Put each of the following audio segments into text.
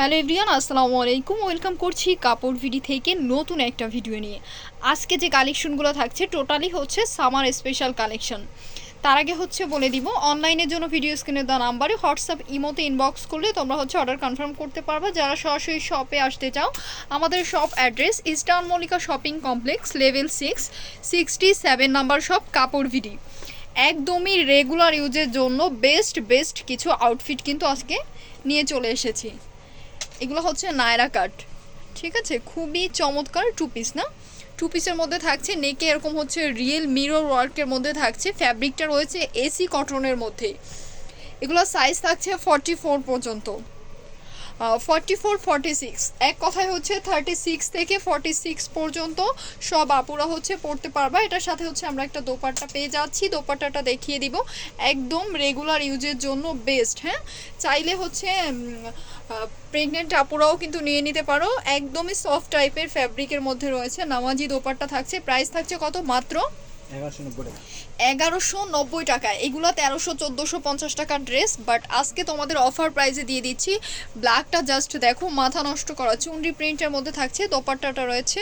Hello everyone আসসালামু আলাইকুম। Welcome করছি কাপড় ভিডি থেকে নতুন একটা ভিডিও নিয়ে। আজকে যে কালেকশনগুলো থাকছে, টোটালি হচ্ছে সামার স্পেশাল কালেকশন। তার আগে হচ্ছে বলে দিব অনলাইনের জন্য ভিডিও স্ক্রিনে দেওয়া নাম্বারে হোয়াটসঅ্যাপ, ইমোতে ইনবক্স করলে তোমরা হচ্ছে অর্ডার কনফার্ম করতে পারবে। যারা সরাসরি শপে আসতে চাও, আমাদের shop address Eastern Mallika shopping complex level six sixty seven number shop কাপড় ভিডি। একদমই রেগুলার ইউজের জন্য বেস্ট বেস্ট কিছু আউটফিট কিন্তু আজকে নিয়ে চলে এসেছি। এগুলো হচ্ছে নায়রা কাট ঠিক আছে? খুবই চমৎকার টু পিস না? টু পিসের মধ্যে থাকছে নেকে, এরকম হচ্ছে রিয়েল মিরর ওয়ার্কের মধ্যে থাকছে ফ্যাব্রিকটা রয়েছে এসি কটনের মধ্যে। এগুলো সাইজ থাকছে ফর্টি ফোর পর্যন্ত। ফর্টি ফোর ফর্টি সিক্স এক কথায় হচ্ছে থার্টি সিক্স থেকে ফর্টি সিক্স পর্যন্ত সব আপুরা হচ্ছে পড়তে পারবা। এটার সাথে হচ্ছে আমরা একটা দোপাট্টা পেয়ে যাচ্ছি। দোপাট্টাটা দেখিয়ে দিব। একদম রেগুলার ইউজের জন্য বেস্ট হ্যাঁ? চাইলে হচ্ছে প্রেগনেন্ট আপুরাও কিন্তু নিয়ে নিতে পারো। একদমই সফট টাইপের ফ্যাব্রিকের মধ্যে রয়েছে। নামাজি দোপাট্টা থাকছে। প্রাইস থাকছে কত? মাত্র এগারোশো নব্বই টাকা। এগুলো তেরোশো, চোদ্দোশো, পঞ্চাশ টাকার ড্রেস বাট আজকে তোমাদের অফার প্রাইসে দিয়ে দিচ্ছি। ব্ল্যাকটা জাস্ট দেখো, মাথা নষ্ট করা, চুনরি প্রিন্টের মধ্যে থাকছে, দোপাট্টাটা রয়েছে।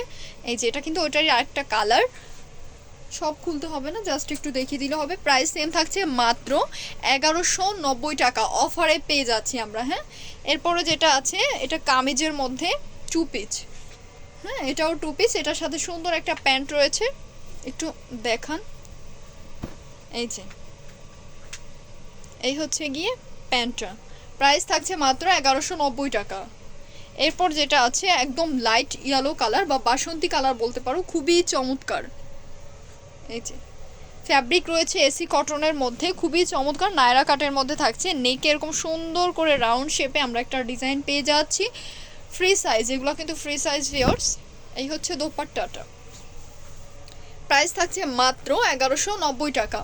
এই যে, এটা কিন্তু ওটারই আরেকটা কালার সব খুলতে হবে না জাস্ট একটু দেখিয়ে দিলে হবে। প্রাইস সেম থাকছে মাত্র এগারোশো নব্বই টাকা। অফারে পেয়ে যাচ্ছি আমরা হ্যাঁ? এরপরে যেটা আছে, এটা কামিজের মধ্যে টু পিচ হ্যাঁ এটাও টু পিস এটার সাথে সুন্দর একটা প্যান্ট রয়েছে। একটু দেখান। এই যে। এই হচ্ছে গিয়ে প্যান্টটা। প্রাইস থাকছে মাত্র এগারোশো নব্বই টাকা। এরপর যেটা আছে, একদম লাইট ইয়েলো কালার বা বাসন্তী কালার বলতে পারো, খুবই চমৎকার। এই যে। ফ্যাব্রিক রয়েছে এসি কটনের মধ্যে, খুবই চমৎকার। নায়রা কাটের মধ্যে থাকছে। নেক এরকম সুন্দর করে রাউন্ড শেপে আমরা একটা ডিজাইন পেয়ে যাচ্ছি। ফ্রি সাইজ এগুলো কিন্তু ফ্রি সাইজ ভিওর্স এই হচ্ছে দোপাট্টাটা। প্রাইস থাকছে মাত্র এগারোশো নব্বই টাকা।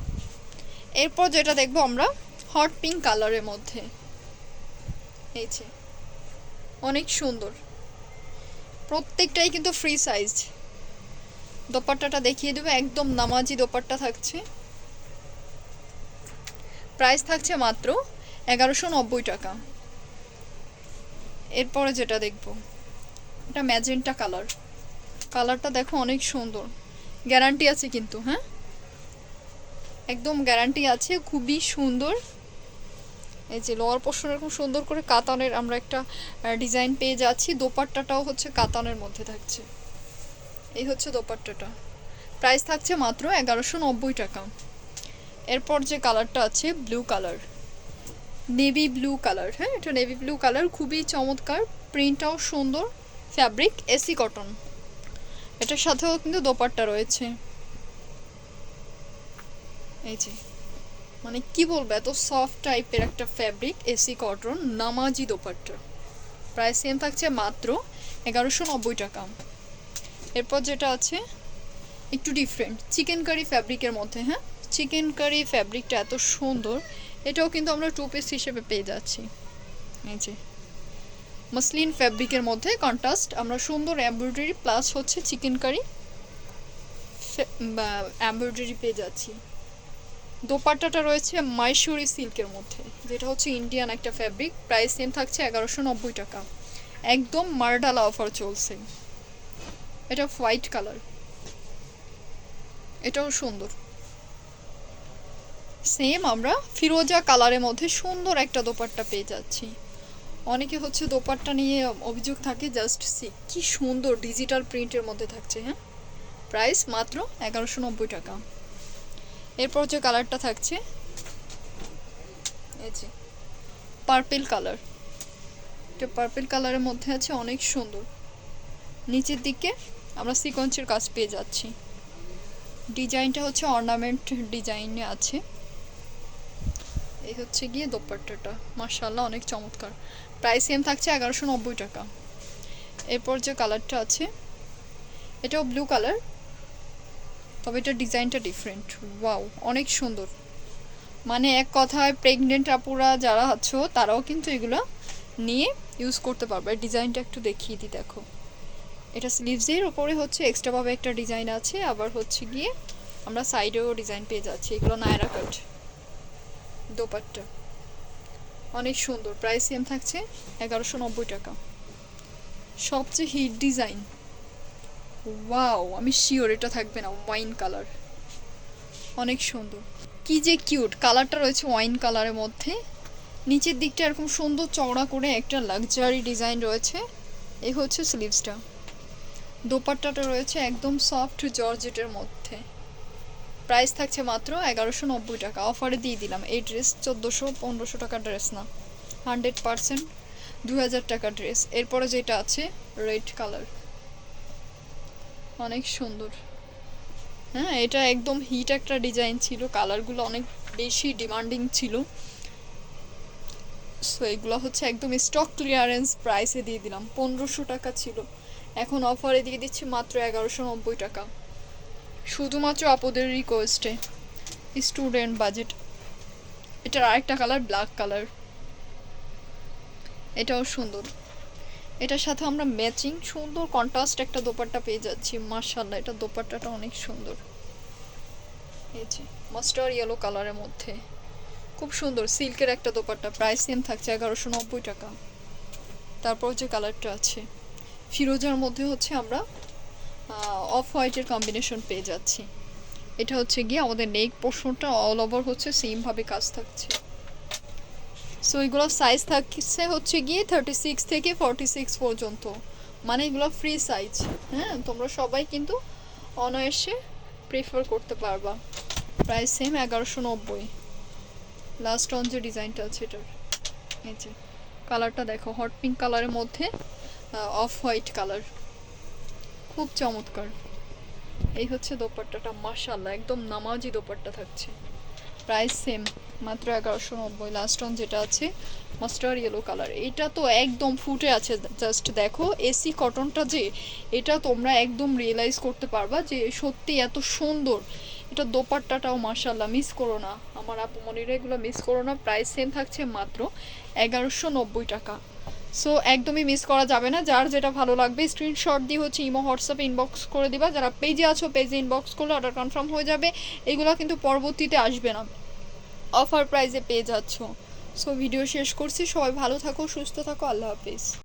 এরপর যেটা দেখব আমরা, হট পিঙ্ক কালারের মধ্যে। এই যে, অনেক সুন্দর। প্রত্যেকটাই কিন্তু ফ্রি সাইজ দোপাট্টাটা দেখিয়ে দেবে, একদম নামাজি দোপাট্টা থাকছে। প্রাইস থাকছে মাত্র এগারোশো নব্বই টাকা। এরপরে যেটা দেখব, এটা ম্যাজেন্টা কালার। কালারটা দেখো অনেক সুন্দর। গ্যারান্টি আছে কিন্তু হ্যাঁ? একদম গ্যারান্টি আছে, খুবই সুন্দর। এই যে লোয়ার পোর্শন এরকম সুন্দর করে কাতানের আমরা একটা ডিজাইন পেয়ে যাচ্ছি। দোপাট্টাটাও হচ্ছে কাতানের মধ্যে থাকছে। এই হচ্ছে দোপাট্টাটা। প্রাইস থাকছে মাত্র এগারোশো নব্বই টাকা। এরপর যে কালারটা আছে, blue colour. Navy blue colour হ্যাঁ? এটা নেভি ব্লু কালার, খুবই চমৎকার। প্রিন্টটাও সুন্দর। Fabric, AC cotton. এটার সাথেও কিন্তু দোপাট্টা রয়েছে। এই যে মানে কি বলব, এত সফট টাইপের একটা ফ্যাব্রিক এসি কটন নামাজি দোপাট্টা। প্রায় সেম থাকছে মাত্র এগারোশো নব্বই টাকা। এরপর যেটা আছে, একটু ডিফারেন্ট চিকেন কারি ফ্যাব্রিকের মধ্যে হ্যাঁ? চিকেন কারি ফ্যাব্রিকটা এত সুন্দর, এটাও কিন্তু আমরা টু পিস হিসেবে পেয়ে যাচ্ছি। এই যে মসলিন ফ্যাব্রিকের মধ্যে, কন্ট্রাস্ট, আমরা সুন্দর এমব্রয়ডারি প্লাস হচ্ছে চিকেন কারি এমব্রয়ডারি পেয়ে যাচ্ছি। দোপাট্টাটা রয়েছে মাইসুরি সিল্কের মধ্যে, যেটা হচ্ছে ইন্ডিয়ান একটা ফ্যাব্রিক প্রাইস সেম থাকছে এগারোশো নব্বই টাকা। একদম মার্ডালা অফার চলছে। এটা হোয়াইট কালার এটাও সুন্দর। সেম আমরা ফিরোজা কালারের মধ্যে সুন্দর একটা দোপাট্টা পেয়ে যাচ্ছি। অনেকে হচ্ছে দোপাট্টা নিয়ে অভিযোগ থাকে জাস্ট সি কি সুন্দর ডিজিটাল প্রিন্টের মধ্যে থাকছে হ্যাঁ? প্রাইস মাত্র এগারোশো নব্বই টাকা। এরপর যে কালারটা থাকছে, এই যে পার্পেল কালার এটা পার্পেল কালারের মধ্যে আছে অনেক সুন্দর। নিচের দিকে আমরা সিকোয়েন্সের কাজ পেয়ে যাচ্ছি। ডিজাইনটা হচ্ছে অর্নামেন্ট ডিজাইনে আছে। এই হচ্ছে গিয়ে দোপাট্টাটা। মার্শাল্লাহ অনেক চমৎকার। প্রাইস সেম থাকছে এগারোশো নব্বই টাকা। এরপর যে কালারটা আছে, এটাও ব্লু কালার তবে এটা ডিজাইনটা ডিফারেন্ট ওয়াও অনেক সুন্দর। মানে এক কথায় প্রেগনেন্ট আপুরা যারা আছো, তারাও কিন্তু এগুলো নিয়ে ইউজ করতে পারবে। ডিজাইনটা একটু দেখিয়ে দিই, দেখো। এটা স্লিভসের ওপরে হচ্ছে এক্সট্রাভাবে একটা ডিজাইন আছে। আবার হচ্ছে গিয়ে আমরা সাইডেও ডিজাইন পেয়ে যাচ্ছি। এগুলো নায়রা কাট দোপাট্টা। অনেক সুন্দর। প্রাইস সেম থাকছে এগারোশো নব্বই টাকা। সবচেয়ে হিট ডিজাইন ওয়াও আমি শিওর এটা থাকবে না ওয়াইন কালার অনেক সুন্দর। কি যে কিউট কালারটা রয়েছে ওয়াইন কালারের মধ্যে। নিচের দিকটা এরকম সুন্দর চওড়া করে একটা লাক্সারি ডিজাইন রয়েছে। এই হচ্ছে স্লিভসটা দোপাট্টাটা রয়েছে একদম সফট জর্জেটের মধ্যে। প্রাইস থাকছে মাত্র এগারোশো নব্বই টাকা। অফারে দিয়ে দিলাম। এই ড্রেস চোদ্দোশো, পনেরোশো টাকার ড্রেস না। হান্ড্রেড পারসেন্ট দু হাজার টাকার ড্রেস এরপরে যেটা আছে রেড কালার অনেক সুন্দর। হ্যাঁ এটা একদম হিট একটা ডিজাইন ছিল। কালারগুলো অনেক বেশি ডিমান্ডিং ছিল। সো এগুলো হচ্ছে একদম স্টক ক্লিয়ারেন্স প্রাইসে দিয়ে দিলাম। পনেরোশো টাকা ছিল। এখন অফারে দিয়ে দিচ্ছি মাত্র এগারোশো নব্বই টাকা। শুধুমাত্র আপদের রিকোয়েস্টে স্টুডেন্ট বাজেট এটার আরেকটা কালার ব্ল্যাক কালার এটাও সুন্দর। এটার সাথে আমরা ম্যাচিং সুন্দর কন্ট্রাস্ট একটা দোপাট্টা পেয়ে যাচ্ছি। মার্শাল্লাহ এটা দোপাট্টাটা অনেক সুন্দর। এই মাস্টার ইয়েলো কালারের মধ্যে। খুব সুন্দর সিল্কের একটা দোপাট্টা। প্রাইস সেম থাকছে এগারোশো নব্বই টাকা। তারপর যে কালারটা আছে, ফিরোজার মধ্যে হচ্ছে আমরা অফ হোয়াইটের কম্বিনেশন পেয়ে যাচ্ছি। এটা হচ্ছে গিয়ে আমাদের নেক পোর্শনটা অল ওভার হচ্ছে সেমভাবে কাজ থাকছে। সো এগুলো সাইজ থাকছে হচ্ছে গিয়ে থার্টি সিক্স থেকে ফর্টি সিক্স পর্যন্ত। মানে এগুলো ফ্রি সাইজ হ্যাঁ তোমরা সবাই কিন্তু অনায়াসে প্রেফার করতে পারবা। প্রাইস সেম এগারোশো নব্বই। লাস্ট অন যে ডিজাইনটা আছে এটার। এই যে কালারটা দেখো হট পিঙ্ক কালারের মধ্যে অফ হোয়াইট কালার খুব চমৎকার। এই হচ্ছে দোপাট্টাটা মাশাল্লাহ একদম নামাজি দোপাট্টা থাকছে। প্রাইস সেম মাত্র এগারোশো নব্বই। লাস্ট অন যেটা আছে মাস্টার ইয়েলো কালার এটা তো একদম ফুটে আছে জাস্ট দেখো এসি কটনটা যে, এটা তোমরা একদম রিয়েলাইজ করতে পারবা যে সত্যি এত সুন্দর। এটা দোপাট্টাটাও মাশাল্লাহ মিস করো না। আমার আপু মনিরা এগুলো মিস করো না, প্রাইস সেম থাকছে মাত্র এগারোশো নব্বই টাকা। সো একদমই মিস করা যাবে না। যার যেটা ভালো লাগবে স্ক্রিনশট দিয়ে হচ্ছে ইমো, হোয়াটসঅ্যাপে ইনবক্স করে দিবা। যারা পেজে আছো পেজে ইনবক্স করলে অর্ডার কনফার্ম হয়ে যাবে। এগুলো কিন্তু পরবর্তীতে আসবে না। অফার প্রাইজে পেয়ে যাচ্ছ। সো ভিডিও শেষ করছি। সবাই ভালো থাকো, সুস্থ থাকো। আল্লাহ হাফিজ।